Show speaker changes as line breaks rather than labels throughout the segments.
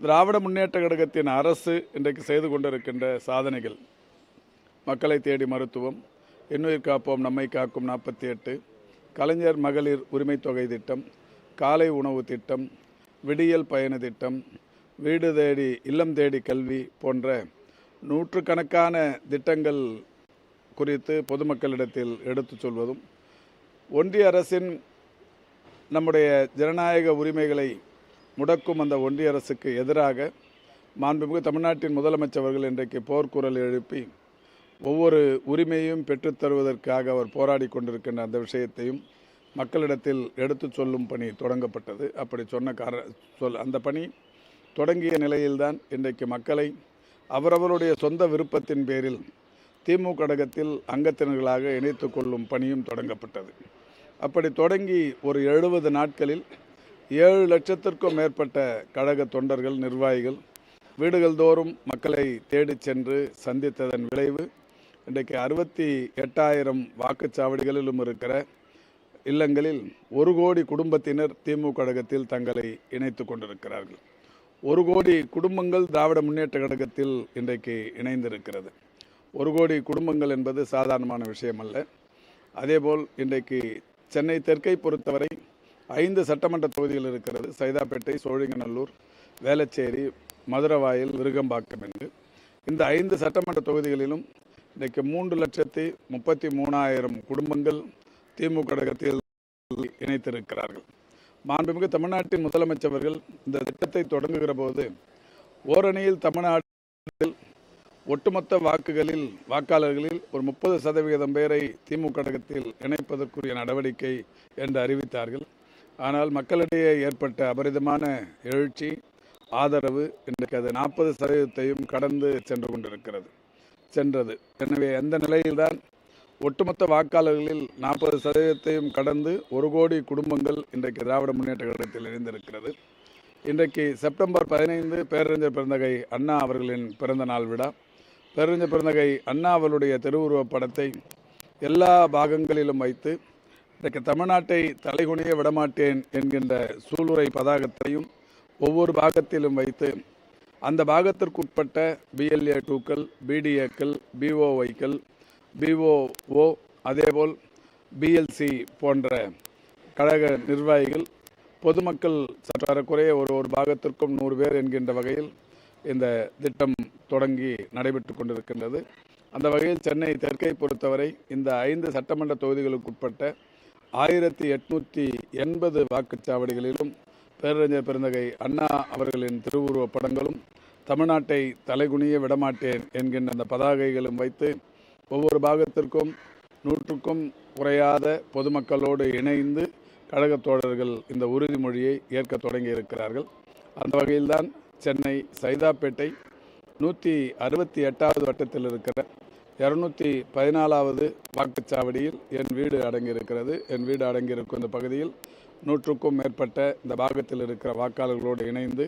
திராவிட முன்னேற்ற கழகத்தின் அரசு இன்றைக்கு செய்து கொண்டிருக்கின்ற சாதனைகள். மக்களை தேடி மருத்துவம் இன்னுயிர் காப்போம் நம்மை காக்கும் நாற்பத்தி எட்டு கலைஞர் மகளிர் உரிமை தொகை திட்டம் காலை உணவு திட்டம் விடியல் பயண திட்டம் வீடு தேடி இல்லம் தேடி கல்வி போன்ற நூற்றுக்கணக்கான திட்டங்கள் குறித்து பொதுமக்களிடத்தில் எடுத்துச் சொல்வதும் ஒன்றிய அரசின் நம்முடைய ஜனநாயக உரிமைகளை முடக்கும் அந்த ஒன்றிய அரசுக்கு எதிராக மாண்புமிகு தமிழ்நாட்டின் முதலமைச்சர் அவர்கள் இன்றைக்கு போர்க்குரல் எழுப்பி ஒவ்வொரு உரிமையும் பெற்றுத் தருவதற்காக அவர் போராடி கொண்டிருக்கின்ற அந்த விஷயத்தையும் மக்களிடத்தில் எடுத்துச் சொல்லும் பணி தொடங்கப்பட்டது. அப்படி சொன்ன கார சொல் அந்த பணி தொடங்கிய நிலையில்தான் இன்றைக்கு மக்களை அவரவருடைய சொந்த விருப்பத்தின் பேரில் திமுக கடகத்தில் அங்கத்தினர்களாக இணைத்து கொள்ளும் பணியும் தொடங்கப்பட்டது. அப்படி தொடங்கி ஒரு எழுபது நாட்களில் ஏழு லட்சத்திற்கும் மேற்பட்ட கழக தொண்டர்கள் நிர்வாகிகள் வீடுகள் தோறும் மக்களை தேடி சென்று சந்தித்ததன் விளைவு இன்றைக்கு அறுபத்தி எட்டாயிரம் வாக்குச்சாவடிகளிலும் இருக்கிற இல்லங்களில் ஒரு கோடி குடும்பத்தினர் திமுக கழகத்தில் தங்களை இணைத்து கொண்டிருக்கிறார்கள். ஒரு கோடி குடும்பங்கள் திராவிட முன்னேற்ற கழகத்தில் இன்றைக்கு இணைந்திருக்கிறது. ஒரு கோடி குடும்பங்கள் என்பது சாதாரணமான விஷயம் அல்ல அதேபோல் இன்றைக்கு சென்னை தெற்கை பொறுத்தவரை ஐந்து சட்டமன்ற தொகுதிகள் இருக்கிறது. சைதாப்பேட்டை சோழிங்கநல்லூர் வேளச்சேரி மதுரவாயில் விருகம்பாக்கம் என்று. இந்த ஐந்து சட்டமன்ற தொகுதிகளிலும் இன்றைக்கு மூன்று லட்சத்தி முப்பத்தி மூணாயிரம் குடும்பங்கள் திமுக கழகத்தில் இணைத்திருக்கிறார்கள். மாண்புமிகு தமிழ்நாட்டின் முதலமைச்சர்கள் இந்த திட்டத்தை தொடங்குகிற போது ஓரணியில் தமிழ்நாட்டில் ஒட்டுமொத்த வாக்குகளில் வாக்காளர்களில் ஒரு முப்பது சதவிகிதம் பேரை திமுக கழகத்தில் இணைப்பதற்குரிய நடவடிக்கை என்று அறிவித்தார்கள். ஆனால் மக்களிடையே ஏற்பட்ட அபரிதமான எழுச்சி ஆதரவு இன்றைக்கு அது நாற்பது சதவீதத்தையும் கடந்து சென்று கொண்டிருக்கிறது. சென்றது. எனவே அந்த நிலையில்தான் ஒட்டுமொத்த வாக்காளர்களில் நாற்பது சதவீதத்தையும் கடந்து ஒரு கோடி குடும்பங்கள் இன்றைக்கு திராவிட முன்னேற்ற கழகத்தில் இணைந்திருக்கிறது. இன்றைக்கு செப்டம்பர் பதினைந்து பேரறிஞர் பிறந்தகை அண்ணா அவர்களின் பிறந்த நாள் விழா. பேரறிஞர் பிறந்தகை அண்ணா அவர்களுடைய திருவுருவப் படத்தை எல்லா பாகங்களிலும் வைத்து இன்றைக்கு தமிழ்நாட்டை தலைகுனிய விடமாட்டேன் என்கின்ற சூளுரை பதாகத்தையும் ஒவ்வொரு பாகத்திலும் வைத்து அந்த பாகத்திற்குட்பட்ட பிஎல்ஏ டூக்கள் பிடிஏக்கள் பிஓஒய்க்கள் பிஓஓ அதேபோல் பிஎல்சி போன்ற கழக நிர்வாகிகள் பொதுமக்கள் சற்றாறக்குறைய ஒரு ஒரு பாகத்திற்கும் நூறு பேர் என்கின்ற வகையில் இந்த திட்டம் தொடங்கி நடைபெற்று கொண்டிருக்கின்றது. அந்த வகையில் சென்னை தெற்கை பொறுத்தவரை இந்த ஐந்து சட்டமன்ற தொகுதிகளுக்குட்பட்ட ஆயிரத்தி எட்நூற்றி எண்பது வாக்குச்சாவடிகளிலும் பேரறிஞர் பெருந்தகை அண்ணா அவர்களின் திருவுருவப் படங்களும் தமிழ்நாட்டை தலைகுனிய விடமாட்டேன் என்கின்ற அந்த பதாகைகளும் வைத்து ஒவ்வொரு பாகத்திற்கும் நூற்றுக்கும் குறையாத பொதுமக்களோடு இணைந்து கழகத் தோழர்கள் இந்த உறுதிமொழியை ஏற்க தொடங்கி இருக்கிறார்கள். அந்த வகையில்தான் சென்னை சைதாப்பேட்டை நூற்றி அறுபத்தி எட்டாவது வட்டத்தில் இருக்கிற இரநூத்தி பதினாலாவது வாக்குச்சாவடியில் என் வீடு அடங்கியிருக்கிறது. என் வீடு அடங்கியிருக்கும் இந்த பகுதியில் நூற்றுக்கும் மேற்பட்ட இந்த பாகத்தில் இருக்கிற வாக்காளர்களோடு இணைந்து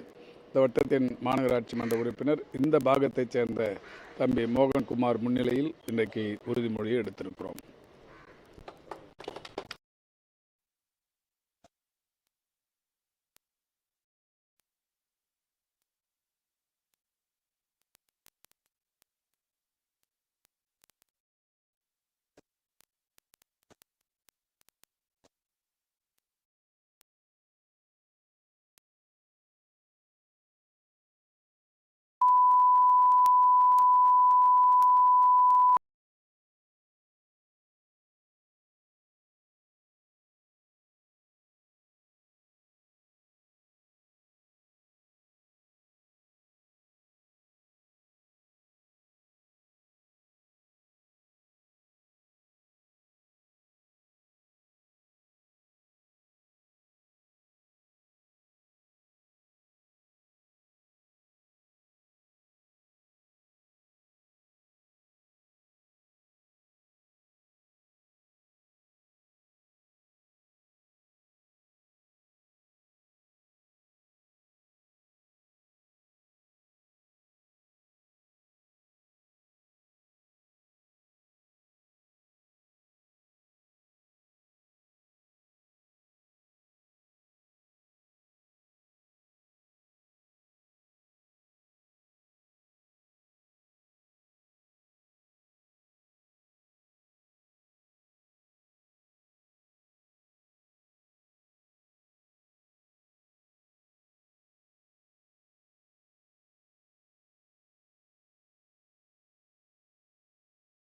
இந்த வட்டத்தின் மாநகராட்சி மன்ற உறுப்பினர் இந்த பாகத்தைச் சேர்ந்த தம்பி மோகன்குமார் முன்னிலையில் இன்றைக்கு உறுதிமொழியை எடுத்திருக்கிறோம்.